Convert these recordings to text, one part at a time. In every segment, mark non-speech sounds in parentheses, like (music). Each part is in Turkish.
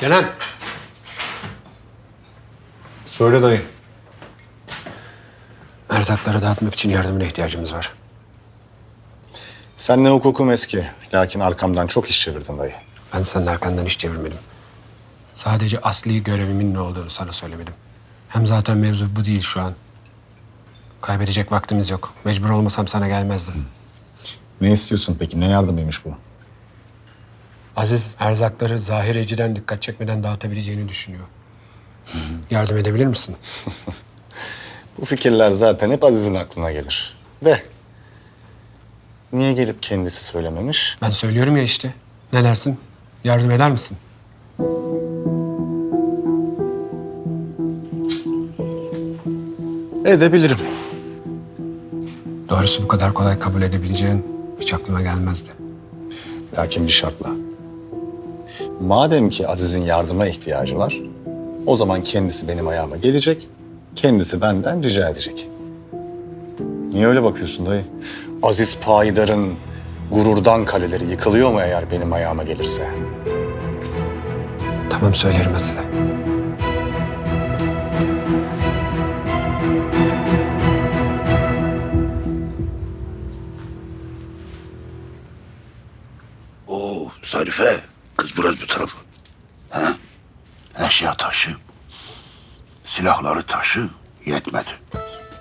Kenan. Söyle dayı. Erzakları dağıtmak için yardımına ihtiyacımız var. Senle hukukum eski. Lakin arkamdan çok iş çevirdin dayı. Ben senin arkandan hiç çevirmedim. Sadece asli görevimin ne olduğunu sana söylemedim. Hem zaten mevzu bu değil şu an. Kaybedecek vaktimiz yok. Mecbur olmasam sana gelmezdim. Ne istiyorsun peki? Ne yardımıymış bu? Aziz erzakları zahireciden dikkat çekmeden dağıtabileceğini düşünüyor. Yardım edebilir misin? (laughs) Bu fikirler zaten hep Aziz'in aklına gelir. De. Niye gelip kendisi söylememiş? Ben söylüyorum ya işte. Ne dersin? Yardım eder misin? Edebilirim. Doğrusu bu kadar kolay kabul edebileceğin hiç aklıma gelmezdi. Lakin bir şartla. Madem ki Aziz'in yardıma ihtiyacı var, o zaman kendisi benim ayağıma gelecek, kendisi benden rica edecek. Niye öyle bakıyorsun dayı? Aziz Payidar'ın gururdan kaleleri yıkılıyor mu eğer benim ayağıma gelirse? Tamam söylerim size. Oo Zarife, kız biraz bu tarafa. Ha? Eşya taşı, silahları taşı yetmedi.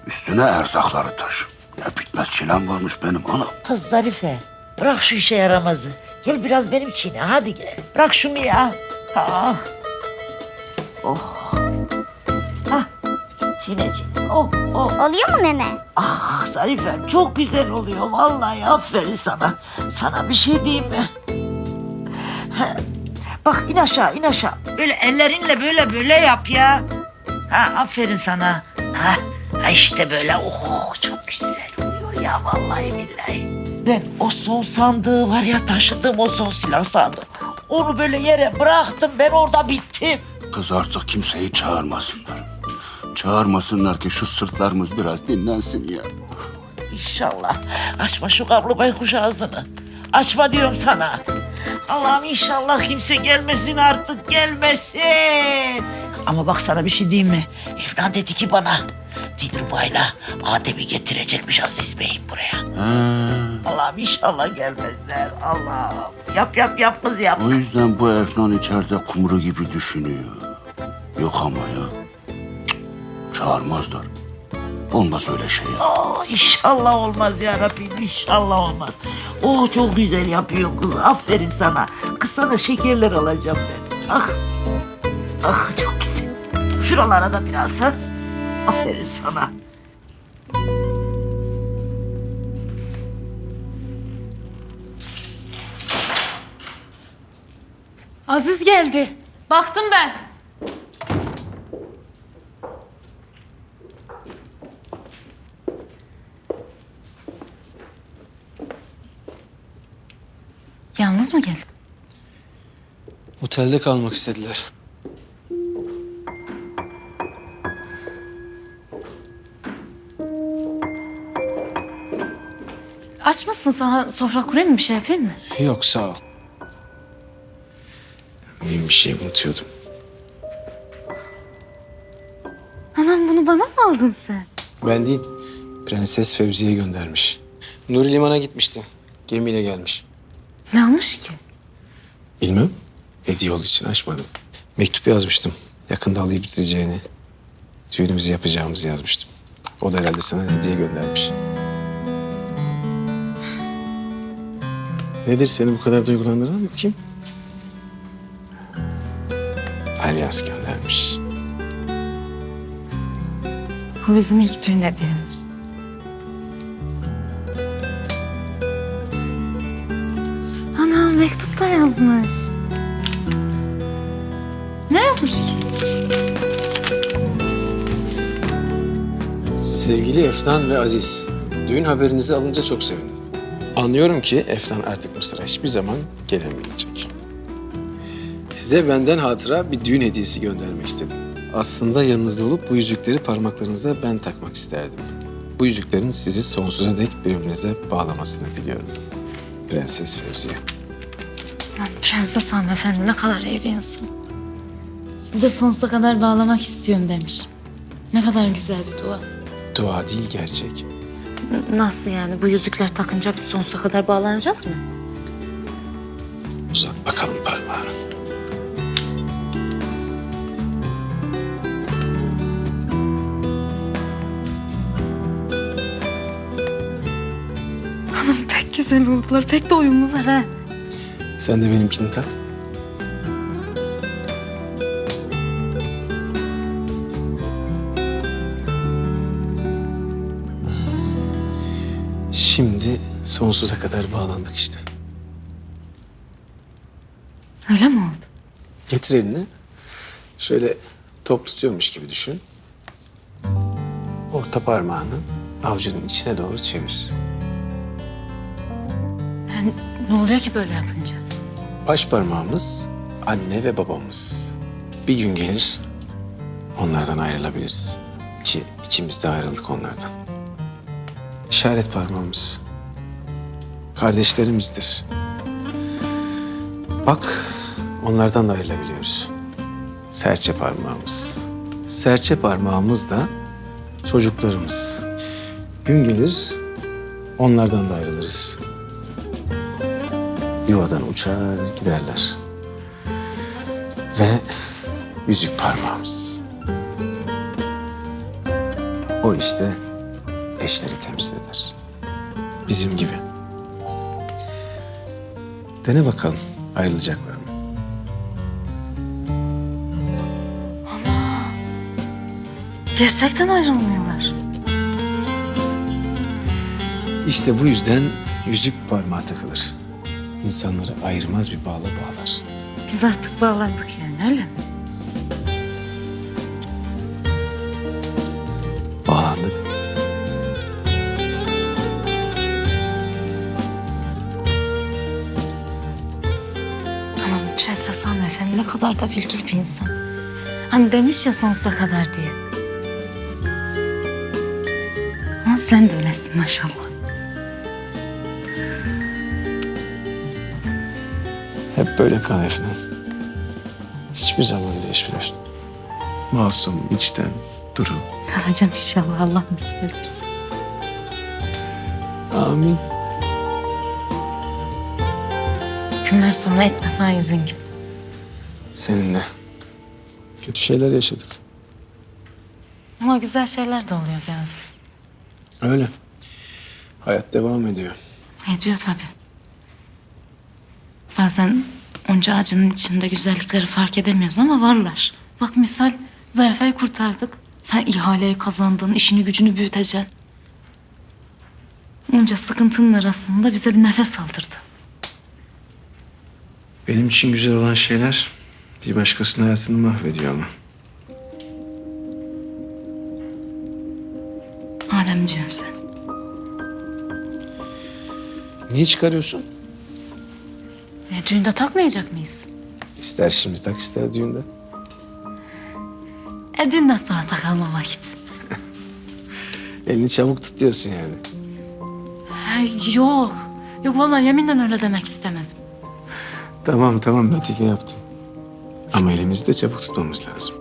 Üstüne erzakları taşı. Ne bitmez çilem varmış benim anam. Kız Zarife bırak şu işe yaramazı. Gel biraz benim çiğne hadi gel. Bırak şunu ya. Ha. Oh. Ha. Çiğne çiğne. Oh oh. Oluyor mu nene? Ah Zarifem çok güzel oluyor vallahi aferin sana. Sana bir şey diyeyim mi? Bak in aşağı in aşağı. Böyle ellerinle böyle böyle yap ya. Ha aferin sana. Ha, ha işte böyle oh çok güzel oluyor ya vallahi billahi. Ben o son sandığı var ya taşıdığım o son silah sandığı. Onu böyle yere bıraktım ben orada bittim. Kız artık kimseyi çağırmasınlar. Çağırmasınlar ki şu sırtlarımız biraz dinlensin ya. İnşallah. Açma şu kablo baykuş ağzını. Açma diyorum sana. Allah'ım inşallah kimse gelmesin artık gelmesin. Ama bak sana bir şey diyeyim mi? Efnan dedi ki bana. Dilruba'yla Adem'i getirecekmiş Aziz Bey'im buraya. Allah'ım inşallah gelmezler. Allah'ım. Yap yap yap kız yap. o yüzden bu Efnan içeride kumru gibi düşünüyor. Yok ama ya. Cık, çağırmazlar. Olmaz öyle şey ya. Aa, inşallah olmaz ya Rabbim inşallah olmaz. Oh çok güzel yapıyor kız aferin sana. Kız sana şekerler alacağım ben. Ah ah çok güzel. Şuralara da biraz ha. Aferin sana. Aziz geldi. Baktım ben. Yalnız mı geldin? Otelde kalmak istediler. Aç mısın sana sofra kurayım mı bir şey yapayım mı? Yok sağ ol. Benim bir şey unutuyordum. Anam bunu bana mı aldın sen? Ben değil, Prenses Fevziye göndermiş. Nuri limana gitmişti. Gemiyle gelmiş. Ne almış ki? Bilmem. Hediye olduğu için açmadım. Mektup yazmıştım. Yakında alayı biteceğini, düğünümüzü yapacağımızı yazmıştım. O da herhalde sana hediye göndermiş. Nedir seni bu kadar duygulandıran bakayım? Alyans göndermiş. Bu bizim ilk düğün hediyemiz. Mektupta yazmış. Ne yazmış ki? Sevgili Efnan ve Aziz, düğün haberinizi alınca çok sevindim. Anlıyorum ki Efnan artık Mısır'a hiçbir zaman gelemeyecek. Size benden hatıra bir düğün hediyesi göndermek istedim. Aslında yanınızda olup bu yüzükleri parmaklarınıza ben takmak isterdim. Bu yüzüklerin sizi sonsuza dek birbirinize bağlamasını diliyorum. Prenses Fevziye. Lan Prenses hanımefendi ne kadar iyi bir insan. Bir de sonsuza kadar bağlamak istiyorum demiş. Ne kadar güzel bir dua. Dua değil gerçek. Nasıl yani? Bu yüzükler takınca biz sonsuza kadar bağlanacağız mı? Uzat bakalım parmağını. Pek güzel oldular. Pek de uyumlular ha. Sen de benimkini tak. Şimdi sonsuza kadar bağlandık işte. Öyle mi oldu? Getir elini. Şöyle top tutuyormuş gibi düşün. Orta parmağını avucunun içine doğru çevir. Yani ne oluyor ki böyle yapınca? Baş parmağımız anne ve babamız. Bir gün gelir onlardan ayrılabiliriz. Ki ikimiz de ayrıldık onlardan. İşaret parmağımız kardeşlerimizdir. Bak onlardan da ayrılabiliyoruz. Serçe parmağımız. Serçe parmağımız da çocuklarımız. Gün gelir onlardan da ayrılırız. Yuvadan uçar giderler. Ve yüzük parmağımız. O işte eşleri temsil eder. Bizim gibi. Dene bakalım ayrılacaklar mı? Gerçekten ayrılmıyorlar. İşte bu yüzden yüzük parmağı takılır. İnsanları ayırmaz bir bağla bağlar. Biz artık bağlandık yani öyle mi? Bağlandık. Tamam Prenses hanımefendi ne kadar da bilgili bir insan. Hani demiş ya sonsuza kadar diye. Ama sen de öylesin maşallah. Hep böyle kal Efnan. Hiçbir zaman değişmiyor. Masum, içten, duru. Kalacağım inşallah Allah nasip ederse. Amin. Günler sonra defa yüzün gibi. Seninle. Kötü şeyler yaşadık. Ama güzel şeyler de oluyor be Aziz. Öyle. Hayat devam ediyor. Ediyor tabii. Bazen onca acının içinde güzellikleri fark edemiyoruz ama varlar. Bak misal Zarife'yi kurtardık. Sen ihaleyi kazandın, işini gücünü büyüteceksin. Onca sıkıntının arasında bize bir nefes aldırdı. Benim için güzel olan şeyler bir başkasının hayatını mahvediyor ama. Adem diyorsun sen. Niye çıkarıyorsun? E, düğünde takmayacak mıyız? İster şimdi tak ister düğünde. E düğünden sonra takalım o vakit. (laughs) Elini çabuk tut diyorsun yani. Ha, yok. Yok vallahi yeminle öyle demek istemedim. Tamam tamam latife yaptım. Ama elimizi de çabuk tutmamız lazım.